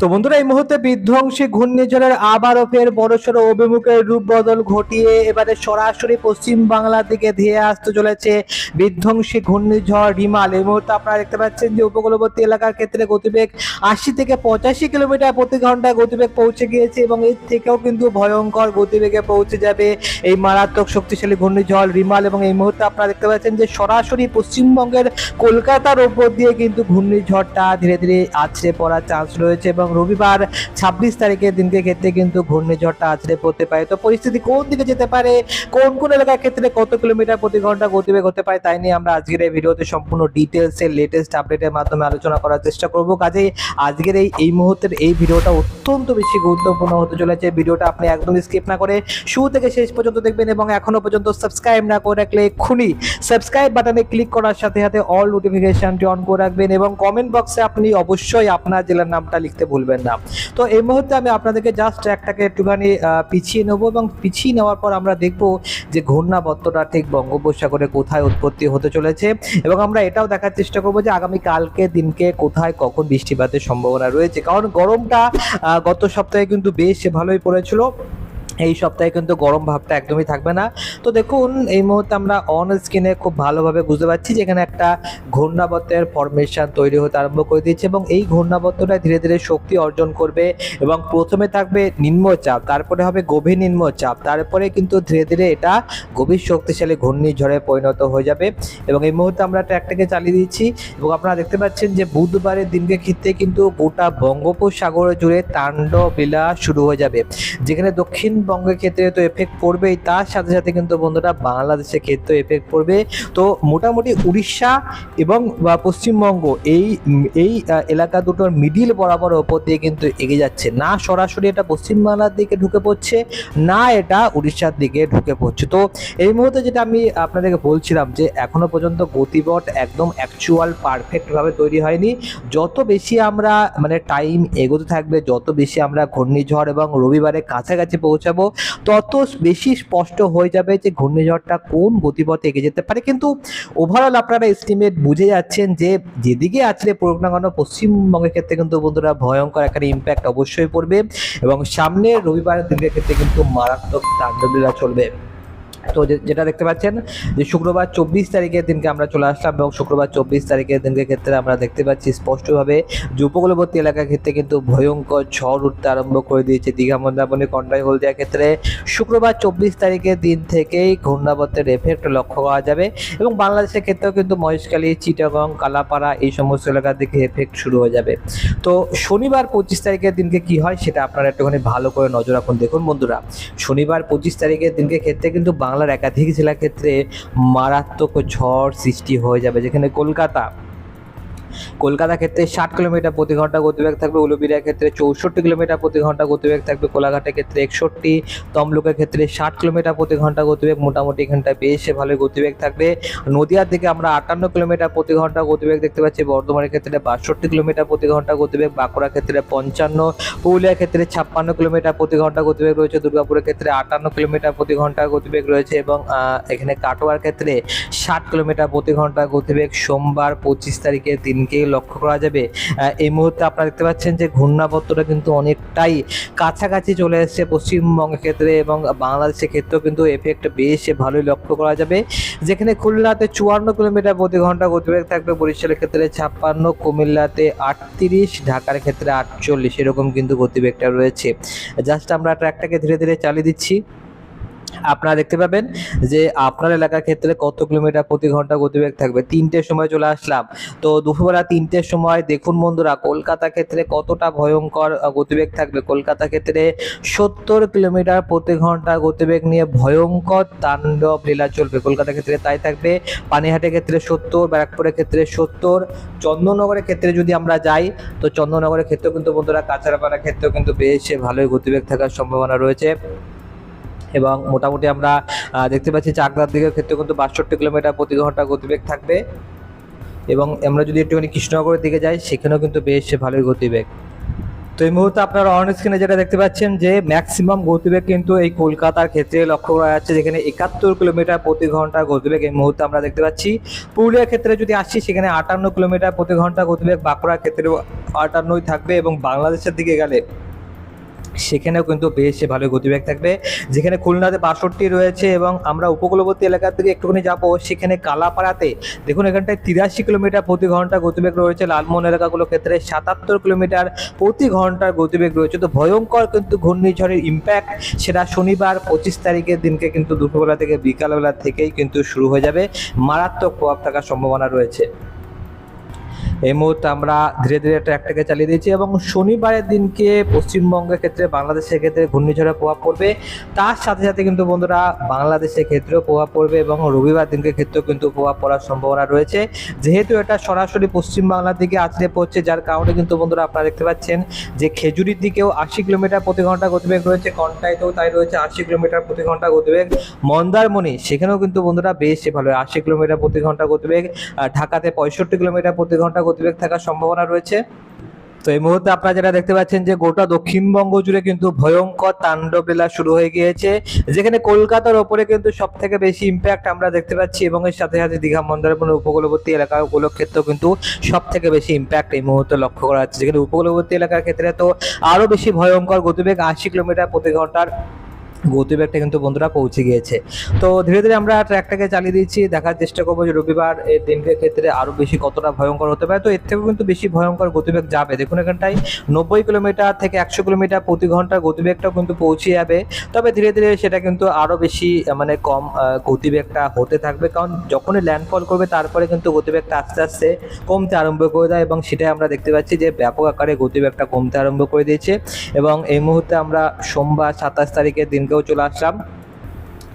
তো বন্ধুরা, এই মুহূর্তে বিধ্বংসী ঘূর্ণিঝড়ের আবারও ফের বড়সড় অভিমুখের রূপ বদল ঘটিয়ে এবারে সরাসরি পশ্চিম বাংলার দিকে ধেয়ে আসতে চলেছে বিধ্বংসী ঘূর্ণিঝড় রিমাল এই মুহূর্তে আপনারা দেখতে পাচ্ছেন যে উপকূলবর্তী এলাকার ক্ষেত্রে গতিবেগ আশি থেকে পঁচাশি কিলোমিটার প্রতি ঘন্টায় গতিবেগ পৌঁছে গিয়েছে এবং এর থেকেও কিন্তু ভয়ঙ্কর গতিবেগে পৌঁছে যাবে এই মারাত্মক শক্তিশালী ঘূর্ণিঝড় রিমাল এবং এই মুহূর্তে আপনারা দেখতে পাচ্ছেন যে সরাসরি পশ্চিমবঙ্গের কলকাতার ওপর দিয়ে কিন্তু ঘূর্ণিঝড়টা ধীরে ধীরে আছড়ে পড়ার চান্স রয়েছে এবং রবিবার ছাব্বিশ তারিখের দিনকে ক্ষেত্রে কিন্তু ঘূর্ণিঝড়টা আছড়ে পড়তে পারে। তো পরিস্থিতি কোন দিকে যেতে পারে? কোন কোন এলাকার ক্ষেত্রে কত কিলোমিটার প্রতি ঘণ্টা গতিবেগ হতে পারে তাই নিয়ে আমরা আজকের এই ভিডিওতে সম্পূর্ণ ডিটেলসের লেটেস্ট আপডেটের মাধ্যমে আলোচনা করার চেষ্টা করব। কাজেই আজকের এই এই মুহূর্তের এই ভিডিওটা অত্যন্ত বেশি গুরুত্বপূর্ণ হতে চলেছে। ভিডিওটা আপনি একদম স্কিপ না করে শুরু থেকে শেষ পর্যন্ত দেখবেন এবং এখনও পর্যন্ত সাবস্ক্রাইব না করে রাখলে এক্ষুনি সাবস্ক্রাইব বাটনে ক্লিক করার সাথে সাথে অল নোটিফিকেশনটি অন করে রাখবেন এবং কমেন্ট বক্সে আপনি অবশ্যই আপনার জেলার নামটা লিখতে ভুলবেন না। তো এই মুহূর্তে আমি আপনাদেরকে জাস্ট একটাকে একটুখানি পিছিয়ে নেব এবং পিছিয়ে নেওয়ার পর আমরা দেখব যে ঘূর্ণাবর্তটা ঠিক বঙ্গোপসাগরে কোথায় উৎপত্তি হতে চলেছে এবং আমরা এটাও দেখার চেষ্টা করব যে আগামী কালকে দিনকে কোথায় কখন বৃষ্টিপাতের সম্ভাবনা রয়েছে। কারণ গরমটা গত সপ্তাহে কিন্তু বেশ ভালোই পড়েছিল। এই সপ্তাহে কিন্তু গরম ভাবটা একদমই থাকবে না। তো দেখুন, এই মুহূর্তে আমরা অন স্ক্রিনে খুব ভালোভাবে বুঝতে পারছি যে এখানে একটা ঘূর্ণাবর্তের ফরমেশন তৈরি হতে আরম্ভ করে দিয়েছে এবং এই ঘূর্ণাবর্তটা ধীরে ধীরে শক্তি অর্জন করবে এবং প্রথমে থাকবে নিম্নচাপ, তারপরে হবে গভীর নিম্নচাপ, তারপরে কিন্তু ধীরে ধীরে এটা গভীর শক্তিশালী ঘূর্ণিঝড়ে পরিণত হয়ে যাবে এবং এই মুহূর্তে আমরা ট্র্যাকটাকে চালিয়ে দিচ্ছি এবং আপনারা দেখতে পাচ্ছেন যে বুধবারের দিনকে ক্ষেত্রে কিন্তু গোটা বঙ্গোপসাগর জুড়ে তাণ্ডব লীলা শুরু হয়ে যাবে, যেখানে দক্ষিণবঙ্গের ক্ষেত্রে তো এফেক্ট পড়বেই, তার সাথে সাথে কিন্তু বন্ধুরা বাংলাদেশের ক্ষেত্রেও এফেক্ট পড়বে। তো মোটামুটি উড়িষ্যা এবং পশ্চিমবঙ্গ এই এই এলাকা দুটোর মিডিল বরাবর ওপর দিয়ে কিন্তু এগিয়ে যাচ্ছে। না সরাসরি এটা পশ্চিমবাংলার দিকে ঢুকে পড়ছে, না এটা উড়িষ্যার দিকে ঢুকে পড়ছে। তো এই মুহূর্তে যেটা আমি আপনাদেরকে বলছিলাম যে, এখনও পর্যন্ত গতিবট একদম অ্যাকচুয়াল পারফেক্টভাবে তৈরি হয়নি। যত বেশি আমরা মানে টাইম এগোতে থাকবে, যত বেশি আমরা ঘূর্ণিঝড় এবং রবিবারে কাছাকাছি পৌঁছাবো তত বেশি স্পষ্ট হয়ে যাবে যে ঘূর্ণিঝড়টা কোন গতিপথে এগিয়ে যেতে পারে। কিন্তু ওভারঅল আপনারা এস্টিমেট বুঝে যাচ্ছেন যে যেদিকে আছড়ে পড়ুক পশ্চিমবঙ্গের ক্ষেত্রে কিন্তু বন্ধুরা ভয়ঙ্কর একটা ইম্প্যাক্ট অবশ্যই পড়বে এবং সামনে রবিবারের দিনের ক্ষেত্রে কিন্তু মারাত্মক তাণ্ডবলীলা চলবে। তো যেটা দেখতে পাচ্ছেন, যে শুক্রবার চব্বিশ তারিখের দিনকে আমরা চলে আসলাম এবং শুক্রবার চব্বিশ তারিখের দিনকে ক্ষেত্রে আমরা দেখতে পাচ্ছি স্পষ্টভাবে যে উপকূলবর্তী এলাকার ক্ষেত্রে কিন্তু ভয়ঙ্কর ঝড় উঠতে আরম্ভ করে দিয়েছে দীঘা, মন্দারমণি কন্টাই হলদিয়া ক্ষেত্রে। শুক্রবার চব্বিশ তারিখের দিন থেকেই ঘূর্ণাবর্তের এফেক্ট লক্ষ্য করা যাবে এবং বাংলাদেশের ক্ষেত্রেও কিন্তু মহেশখালী, চিটাগং, কালাপাড়া এই সমস্ত এলাকার দিকে এফেক্ট শুরু হয়ে যাবে। তো শনিবার পঁচিশ তারিখের দিনকে কি হয় সেটা আপনারা একটুখানি ভালো করে নজর রাখুন। দেখুন বন্ধুরা, শনিবার পঁচিশ তারিখের দিনকে ক্ষেত্রে কিন্তু বাংলার একাধিক জেলার ক্ষেত্রে মারাত্মক ঝড় সৃষ্টি হয়ে যাবে যেখানে কলকাতা কলকাতা ক্ষেত্রে ষাট কিলোমিটার প্রতি ঘণ্টা গতিবেগ থাকবে উলুবিড়ার ক্ষেত্রে চৌষট্টি কিলোমিটার প্রতি ঘণ্টা গতিবেগ থাকবে, কোলাঘাটের ক্ষেত্রে একষট্টি, তমলুকের ক্ষেত্রে ষাট কিলোমিটার প্রতি ঘণ্টা গতিবেগ, মোটামুটি এখানটায় বেশ ভালো গতিবেগ থাকবে। নদিয়ার দিকে আমরা আটান্ন কিলোমিটার প্রতি ঘণ্টা গতিবেগ দেখতে পাচ্ছি, বর্ধমানের ক্ষেত্রে বাষট্টি কিলোমিটার প্রতি ঘণ্টা গতিবেগ বাঁকুড়ার ক্ষেত্রে পঞ্চান্ন, পুরুলিয়ার ক্ষেত্রে ছাপ্পান্ন কিলোমিটার প্রতি ঘণ্টা গতিবেগ রয়েছে, দুর্গাপুরের ক্ষেত্রে আটান্ন কিলোমিটার প্রতি ঘণ্টা গতিবেগ রয়েছে এবং এখানে কাটোয়ার ক্ষেত্রে ষাট কিলোমিটার প্রতি ঘণ্টা গতিবেগ, সোমবার পঁচিশ তারিখের দিনকেই লক্ষ্য করা যাবে। এই মুহূর্তে আপনারা দেখতে পাচ্ছেন যে ঘূর্ণাবর্তটা কিন্তু অনেকটাই কাছাকাছি চলে এসেছে পশ্চিমবঙ্গের ক্ষেত্রে এবং বাংলাদেশের ক্ষেত্রেও কিন্তু এফেক্ট বেশ ভালোই লক্ষ্য করা যাবে। যেখানে খুলনাতে চুয়ান্ন কিলোমিটার প্রতি ঘণ্টা গতিবেগ থাকবে, বরিশালের ক্ষেত্রে ছাপ্পান্ন, কুমিল্লাতে আটত্রিশ, ঢাকার ক্ষেত্রে আটচল্লিশ, এরকম কিন্তু গতিবেগটা রয়েছে। জাস্ট আমরা ট্র্যাকটাকে ধীরে ধীরে চালিয়ে দিচ্ছি। আপনারা দেখতে পাবেন যে আপনার এলাকার ক্ষেত্রে কত কিলোমিটার প্রতি ঘণ্টা গতিবেগ থাকবে? তিনটের সময় চলে আসলাম। তো দুপুরবেলা তিনটের সময় দেখুন বন্ধুরা, কলকাতা ক্ষেত্রে কতটা ভয়ঙ্কর গতিবেগ থাকবে? কলকাতা ক্ষেত্রে সত্তর কিলোমিটার প্রতি ঘণ্টা গতিবেগ নিয়ে ভয়ঙ্কর তাণ্ডব লীলা চলবে। কলকাতা ক্ষেত্রে তাই থাকবে। পানিহাটের ক্ষেত্রে সত্তর, ব্যারাকপুরের ক্ষেত্রে সত্তর, চন্দননগরের ক্ষেত্রে যদি আমরা যাই, তো চন্দননগরের ক্ষেত্রেও কিন্তু বন্ধুরা, কাছাড়াপাড়ার ক্ষেত্রেও কিন্তু বেশ ভালোই গতিবেগ থাকার সম্ভাবনা রয়েছে। এবং মোটামুটি আমরা দেখতে পাচ্ছি চাকদার দিকের ক্ষেত্রে কিন্তু বাষট্টি কিলোমিটার প্রতি ঘণ্টা গতিবেগ থাকবে। এবং আমরা যদি একটুখানি কৃষ্ণনগরের দিকে যাই, সেখানেও কিন্তু বেশ ভালোই গতিবেগ। তো এই মুহূর্তে আপনারা অন স্ক্রিনে যেটা দেখতে পাচ্ছেন যে ম্যাক্সিমাম গতিবেগ কিন্তু এই কলকাতার ক্ষেত্রে লক্ষ্য করা যাচ্ছে, যেখানে একাত্তর কিলোমিটার প্রতি ঘণ্টা গতিবেগ এই মুহূর্তে আমরা দেখতে পাচ্ছি। পুরুলিয়ার ক্ষেত্রে যদি আসছি সেখানে আটান্ন কিলোমিটার প্রতি ঘণ্টা গতিবেগ, বাঁকুড়ার ক্ষেত্রেও আটান্নই থাকবে এবং বাংলাদেশের দিকে গেলে সেখানেও কিন্তু বেশ ভালো গতিবেগ থাকবে। যেখানে খুলনাতে বাষট্টি রয়েছে এবং আমরা উপকূলবর্তী এলাকার দিকে একটুখানি যাব, সেখানে কালাপাড়াতে দেখুন এখানটায় তিরাশি কিলোমিটার প্রতি ঘণ্টা গতিবেগ রয়েছে। লালমোহন এলাকাগুলোর ক্ষেত্রে সাতাত্তর কিলোমিটার প্রতি ঘণ্টার গতিবেগ রয়েছে। তো ভয়ঙ্কর কিন্তু ঘূর্ণিঝড়ের ইম্প্যাক্ট সেটা শনিবার পঁচিশ তারিখের দিনকে কিন্তু দুপুরবেলা থেকে বিকালবেলা থেকেই কিন্তু শুরু হয়ে যাবে। মারাত্মক প্রভাব থাকার সম্ভাবনা রয়েছে। এই মুহূর্তে আমরা ধীরে ধীরে ট্র্যাকটাকে চালিয়ে দিয়েছি এবং শনিবারের দিনকে পশ্চিমবঙ্গের ক্ষেত্রে বাংলাদেশের ক্ষেত্রে ঘূর্ণিঝড়ের প্রভাব পড়বে। তার সাথে সাথে কিন্তু বন্ধুরা বাংলাদেশের ক্ষেত্রেও প্রভাব পড়বে এবং রবিবার দিনকে ক্ষেত্রেও কিন্তু প্রভাব পড়ার সম্ভাবনা রয়েছে। যেহেতু এটা সরাসরি পশ্চিমবাংলার দিকে আছড়ে পড়ছে, যার কারণে কিন্তু বন্ধুরা আপনারা দেখতে পাচ্ছেন যে খেজুরির দিকেও আশি কিলোমিটার প্রতি ঘণ্টা গতিবেগ রয়েছে, কন্টাইতেও তাই রয়েছে আশি কিলোমিটার প্রতি ঘণ্টা গতিবেগ। মন্দারমণি, সেখানেও কিন্তু বন্ধুরা বেশ ভালো আশি কিলোমিটার প্রতি ঘণ্টা গতিবেগ ঢাকাতে পঁয়ষট্টি কিলোমিটার প্রতি ঘণ্টা গতিবেগ থাকার সম্ভাবনা রয়েছে। তো এই মুহূর্তে আপনারা যেটা দেখতে পাচ্ছেন যে গোটা দক্ষিণবঙ্গ জুড়ে কিন্তু ভয়ঙ্কর তাণ্ডব লীলা শুরু হয়ে গিয়েছে, যেখানে কলকাতার ওপরে কিন্তু সব থেকে বেশি ইম্প্যাক্ট আমরা দেখতে পাচ্ছি এবং এর সাথে সাথে দীঘা, মন্দারমণি, উপকূলবর্তী এলাকাগুলোর ক্ষেত্রেও কিন্তু সব থেকে বেশি ইম্প্যাক্ট এই মুহূর্তে লক্ষ্য করা যাচ্ছে। যেখানে উপকূলবর্তী এলাকার ক্ষেত্রে তো আরও বেশি ভয়ঙ্কর গতিবেগ আশি কিলোমিটার প্রতি ঘণ্টার গতিবেগটা কিন্তু বন্ধুরা পৌঁছে গিয়েছে। তো ধীরে ধীরে আমরা ট্র্যাকটাকে চালিয়ে দিচ্ছি, দেখার চেষ্টা করব যে রবিবার এর দিনকে ক্ষেত্রে আরও বেশি কতটা ভয়ঙ্কর হতে পারে। তো এর থেকেও কিন্তু বেশি ভয়ঙ্কর গতিবেগ যাবে। দেখুন এখানটায় নব্বই কিলোমিটার থেকে একশো কিলোমিটার প্রতি ঘণ্টার গতিবেগটাও কিন্তু পৌঁছে যাবে। তবে ধীরে ধীরে সেটা কিন্তু আরও বেশি মানে কম গতিবেগটা হতে থাকবে। কারণ যখনই ল্যান্ডফল করবে, তারপরে কিন্তু গতিবেগটা আস্তে আস্তে কমতে আরম্ভ করে দেয় এবং সেটাই আমরা দেখতে পাচ্ছি যে ব্যাপক আকারে গতিবেগটা কমতে আরম্ভ করে দিয়েছে। এবং এই মুহূর্তে আমরা সোমবার সাতাশ তারিখের দিনকেও চলে আসলাম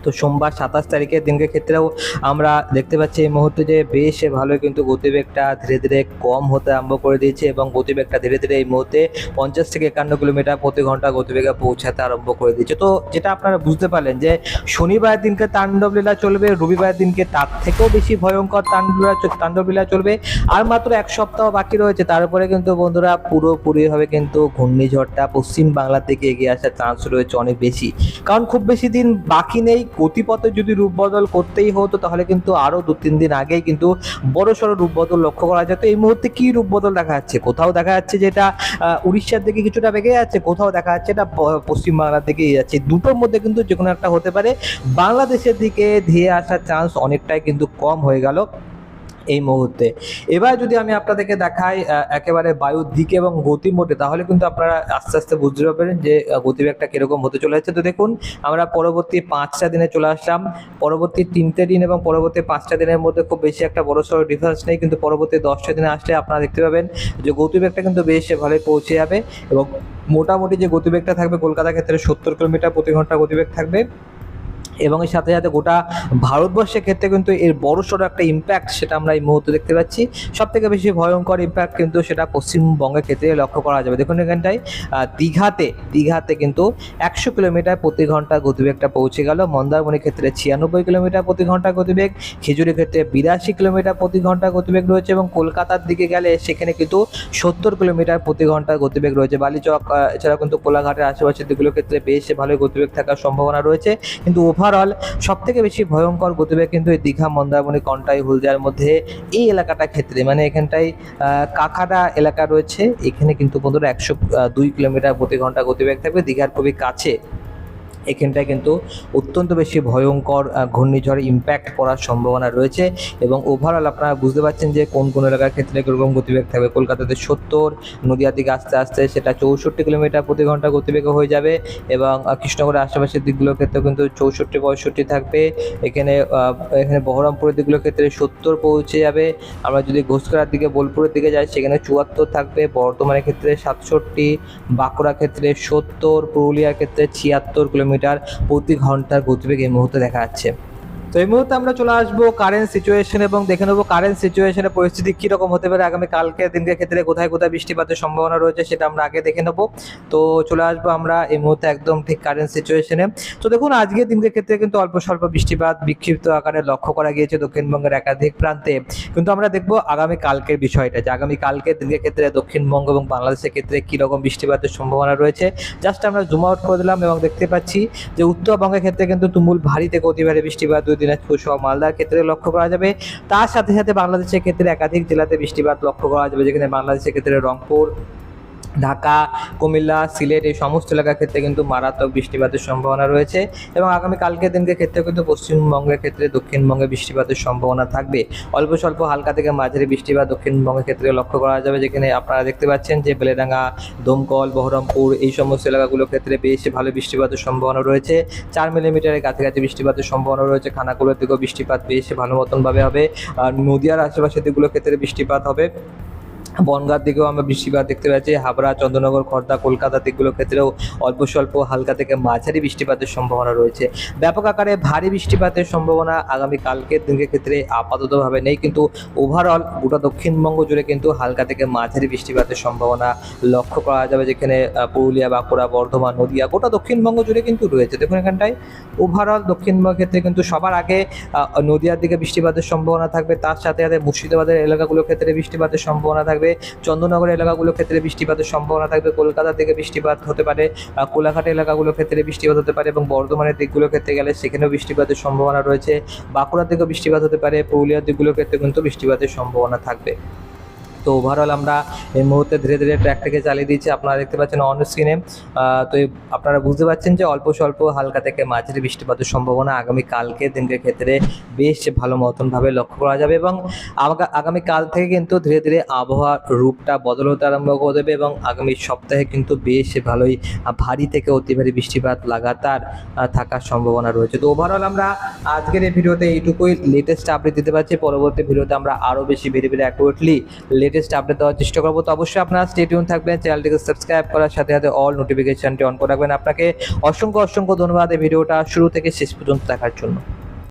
তো সোমবার সাতাশ তারিখের দিনকে ক্ষেত্রেও আমরা দেখতে পাচ্ছি এই মুহূর্তে যে বেশ ভালো কিন্তু গতিবেগটা ধীরে ধীরে কম হতে আরম্ভ করে দিয়েছে এবং গতিবেগটা ধীরে ধীরে এই মুহূর্তে পঞ্চাশ থেকে একান্ন কিলোমিটার প্রতি ঘণ্টা গতিবেগে পৌঁছাতে আরম্ভ করে দিয়েছে। তো যেটা আপনারা বুঝতে পারলেন যে শনিবার দিনকে তাণ্ডব লীলা চলবে রবিবার দিনকে তার থেকেও বেশি ভয়ঙ্কর তাণ্ডব লীলা তাণ্ডব লীলা চলবে। আর মাত্র এক সপ্তাহ বাকি রয়েছে, তারপরে কিন্তু বন্ধুরা পুরোপুরিভাবে কিন্তু ঘূর্ণিঝড়টা পশ্চিম বাংলার দিকে এগিয়ে আসার চান্স রয়েছে অনেক বেশি। কারণ খুব বেশি দিন বাকি নেই গতিপথে যদি রূপ বদল করতেই হতো, তাহলে কিন্তু আরও দু, তিন দিন আগেই কিন্তু বড় সড়ো রূপ বদল লক্ষ্য করা যেত। এই মুহূর্তে কি রূপ বদল দেখা যাচ্ছে? কোথাও দেখা যাচ্ছে যেটা এটা উড়িষ্যার দিকে কিছুটা বেগে যাচ্ছে, কোথাও দেখা যাচ্ছে এটা পশ্চিমবাংলার পশ্চিম বাংলার দিকে যাচ্ছে। দুটোর মধ্যে কিন্তু যে কোনো একটা হতে পারে। বাংলাদেশের দিকে ধেয়ে আসার চান্স অনেকটাই কিন্তু কম হয়ে গেল। এই মুহূর্তে। এবার যদি আমি আপনাদেরকে দেখাই একেবারে বায়ুর দিকে এবং গতি মোটে তাহলে কিন্তু আপনারা আস্তে আস্তে বুঝতে পারবেন যে গতিবেগটা কীরকম হতে চলে যাচ্ছে তো দেখুন, আমরা পরবর্তী পাঁচটা দিনে চলে আসলাম। পরবর্তী তিনটে দিন এবং পরবর্তী পাঁচটা দিনের মধ্যে খুব বেশি একটা বড় সড়ো ডিফারেন্স নেই। কিন্তু পরবর্তী দশটা দিনে আসলে আপনারা দেখতে পাবেন যে, গতিবেগটা কিন্তু বেশ ভালোই পৌঁছে যাবে এবং মোটামুটি যে গতিবেগটা থাকবে কলকাতার ক্ষেত্রে সত্তর কিলোমিটার প্রতি ঘণ্টা গতিবেগ থাকবে। এবং এর সাথে সাথে গোটা ভারতবর্ষের ক্ষেত্রে কিন্তু এর বড় সড়ো একটা ইম্প্যাক্ট সেটা আমরা এই মুহূর্তে দেখতে পাচ্ছি। সব থেকে বেশি ভয়ঙ্কর ইম্প্যাক্ট কিন্তু সেটা পশ্চিমবঙ্গের ক্ষেত্রে লক্ষ্য করা যাবে। দেখুন এখানটায় দীঘাতে দীঘাতে কিন্তু একশো কিলোমিটার প্রতি ঘণ্টা গতিবেগটা পৌঁছে গেল। মন্দারমণির ক্ষেত্রে ছিয়ানব্বই কিলোমিটার প্রতি ঘণ্টা গতিবেগ, খেজুরির ক্ষেত্রে বিরাশি কিলোমিটার প্রতি ঘণ্টা গতিবেগ রয়েছে এবং কলকাতার দিকে গেলে সেখানে কিন্তু সত্তর কিলোমিটার প্রতি ঘণ্টা গতিবেগ রয়েছে। বালিচক এছাড়া কিন্তু কোলাঘাটের আশেপাশের দিকগুলোর ক্ষেত্রে বেশ ভালো গতিবেগ থাকার সম্ভাবনা রয়েছে। কিন্তু ওভারঅল সব থেকে বেশি ভয়ঙ্কর গতিবেগ কিন্তু এই দীঘা মন্দারমণি কন্টাই হুলজার মধ্যে এই এলাকাটা ক্ষেত্রে। মানে এখানটায় কাকাডা এলাকা রয়েছে। এখানে কিন্তু বন্ধুরা একশো দুই কিলোমিটার প্রতি ঘণ্টা গতিবেগ থাকবে। দীঘার খুবই কাছে এখানটায় কিন্তু অত্যন্ত বেশি ভয়ঙ্কর ঘূর্ণিঝড় ইম্প্যাক্ট পড়ার সম্ভাবনা রয়েছে এবং ওভারঅল আপনারা বুঝতে পারছেন যে কোন কোন এলাকার ক্ষেত্রে কীরকম গতিবেগ থাকবে। কলকাতাতে সত্তর নদিয়ার দিকে আস্তে আস্তে সেটা চৌষট্টি কিলোমিটার প্রতি ঘণ্টা গতিবেগে হয়ে যাবে এবং আহ, কৃষ্ণনগরের আশেপাশের দিকগুলোর ক্ষেত্রে কিন্তু চৌষট্টি পঁয়ষট্টি থাকবে। এখানে এখানে বহরমপুরের দিকগুলোর ক্ষেত্রে সত্তর পৌঁছে যাবে। আমরা যদি ঘোষকরার দিকে বোলপুরের দিকে যাই সেখানে চুয়াত্তর থাকবে। বর্ধমানের ক্ষেত্রে সাতষট্টি বাঁকুড়ার ক্ষেত্রে সত্তর পুরুলিয়ার ক্ষেত্রে ছিয়াত্তর কিলোমিটার প্রতি ঘণ্টার গতিবেগ এই মুহূর্তে দেখা যাচ্ছে। তো এই মুহূর্তে আমরা চলে আসব কারেন্ট সিচুয়েশন এবং দেখে নেব কারেন্ট সিচুয়েশনের পরিস্থিতি কীরকম হতে পারে আগামী কালকে দিনকে ক্ষেত্রে কোথায় কোথায় বৃষ্টিপাতের সম্ভাবনা রয়েছে সেটা আমরা আগে দেখে নেব। তো চলে আসব আমরা এই মুহূর্তে একদম ঠিক কারেন্ট সিচুয়েশনে তো দেখুন, আজকের দিনকে ক্ষেত্রে কিন্তু অল্প স্বল্প বৃষ্টিপাত বিক্ষিপ্ত আকারে লক্ষ্য করা গিয়েছে দক্ষিণবঙ্গের একাধিক প্রান্তে। কিন্তু আমরা দেখব আগামী কালকের বিষয়টা, যে আগামী কালকের দিনকে ক্ষেত্রে দক্ষিণবঙ্গ এবং বাংলাদেশের ক্ষেত্রে কীরকম বৃষ্টিপাতের সম্ভাবনা রয়েছে জাস্ট আমরা জুম আউট করে দিলাম এবং দেখতে পাচ্ছি যে উত্তরবঙ্গের ক্ষেত্রে কিন্তু তুমুল ভারী থেকে অতি ভারী বৃষ্টিপাত দুই দিনাজপুর সহ মালদার ক্ষেত্রে লক্ষ্য করা যাবে। তার সাথে সাথে বাংলাদেশের ক্ষেত্রে একাধিক জেলাতে বৃষ্টিপাত লক্ষ্য করা যাবে, যেখানে বাংলাদেশের ক্ষেত্রে রংপুর ঢাকা, কুমিল্লা, সিলেট এই সমস্ত এলাকার ক্ষেত্রে কিন্তু মারাত্মক বৃষ্টিপাতের সম্ভাবনা রয়েছে এবং আগামী কালকের দিনকে ক্ষেত্রে কিন্তু পশ্চিমবঙ্গের ক্ষেত্রে দক্ষিণবঙ্গে বৃষ্টিপাতের সম্ভাবনা থাকবে। অল্প স্বল্প হালকা থেকে মাঝারি বৃষ্টিপাত দক্ষিণবঙ্গের ক্ষেত্রে লক্ষ্য করা যাবে যেখানে আপনারা দেখতে পাচ্ছেন যে বেলেডাঙ্গা, দমকল, বহরমপুর এই সমস্ত এলাকাগুলোর ক্ষেত্রে বেশ ভালো বৃষ্টিপাতের সম্ভাবনা রয়েছে। চার মিলিমিটারের কাছাকাছি বৃষ্টিপাতের সম্ভাবনা রয়েছে। খানাকুলোর দিকেও বৃষ্টিপাত বেশ ভালো মতনভাবে হবে। আর নদিয়ার আশেপাশের দিকগুলোর ক্ষেত্রে বৃষ্টিপাত হবে। বনগাঁর দিকেও আমরা বৃষ্টিপাত দেখতে পাচ্ছি। হাবড়া, চন্দ্রনগর, খর্দা কলকাতা দিকগুলোর ক্ষেত্রেও অল্প স্বল্প হালকা থেকে মাঝারি বৃষ্টিপাতের সম্ভাবনা রয়েছে। ব্যাপক আকারে ভারী বৃষ্টিপাতের সম্ভাবনা আগামী কালকের দিনের ক্ষেত্রে আপাততভাবে নেই, কিন্তু ওভারঅল গোটা দক্ষিণবঙ্গ জুড়ে কিন্তু হালকা থেকে মাঝারি বৃষ্টিপাতের সম্ভাবনা লক্ষ্য করা যাবে, যেখানে পুরুলিয়া, বাঁকুড়া, বর্ধমান, নদিয়া গোটা দক্ষিণবঙ্গ জুড়ে কিন্তু রয়েছে। দেখুন এখানটায় ওভারঅল দক্ষিণবঙ্গের ক্ষেত্রে কিন্তু সবার আগে নদিয়ার দিকে বৃষ্টিপাতের সম্ভাবনা থাকবে, তার সাথে সাথে মুর্শিদাবাদের এলাকাগুলোর ক্ষেত্রে বৃষ্টিপাতের সম্ভাবনা থাকবে। চন্দননগর এলাকাগুলোর ক্ষেত্রে বৃষ্টিপাতের সম্ভাবনা থাকবে। কলকাতা থেকে বৃষ্টিপাত হতে পারে কোলাঘাট এলাকাগুলোর ক্ষেত্রে বৃষ্টিপাত হতে পারে এবং বর্ধমানের দিকগুলোর ক্ষেত্রে গেলে সেখানেও বৃষ্টিপাতের সম্ভাবনা রয়েছে। বাঁকুড়া দিকেও বৃষ্টিপাত হতে পারে, পুরুলিয়ার দিকগুলোর ক্ষেত্রে কিন্তু বৃষ্টিপাতের সম্ভাবনা থাকবে। তো ওভারঅল আমরা এই মুহূর্তে ধীরে ধীরে ট্র্যাকটাকে চালিয়ে দিচ্ছি আপনারা দেখতে পাচ্ছেন অন স্ক্রিনে তো আপনারা বুঝতে পারছেন যে অল্প স্বল্প হালকা থেকে মাঝারি বৃষ্টিপাতের সম্ভাবনা আগামী কালকে দিনকে ক্ষেত্রে বেশ ভালো মতনভাবে লক্ষ্য করা যাবে এবং আগা- আগামী কাল থেকে কিন্তু ধীরে ধীরে আবহাওয়ার রূপটা বদল হতে আরম্ভ করে দেবে এবং আগামী সপ্তাহে কিন্তু বেশ ভালোই ভারী থেকে অতি ভারী বৃষ্টিপাত লাগাতার থাকার সম্ভাবনা রয়েছে। তো ওভারঅল আমরা আজকের এই ভিডিওতে এইটুকুই লেটেস্ট আপডেট দিতে পারছি। পরবর্তী ভিডিওতে আমরা আরও বেশি very very accurately latest update দেওয়ার চেষ্টা করব। তো অবশ্যই আপনারা স্টেটিউন থাকবেন চ্যানেলটিকে সাবস্ক্রাইব করার সাথে সাথে অল নোটিফিকেশনটি অন করে রাখবেন। আপনাকে অসংখ্য অসংখ্য ধন্যবাদ। এই ভিডিওটা শুরু থেকে শেষ পর্যন্ত দেখার জন্য।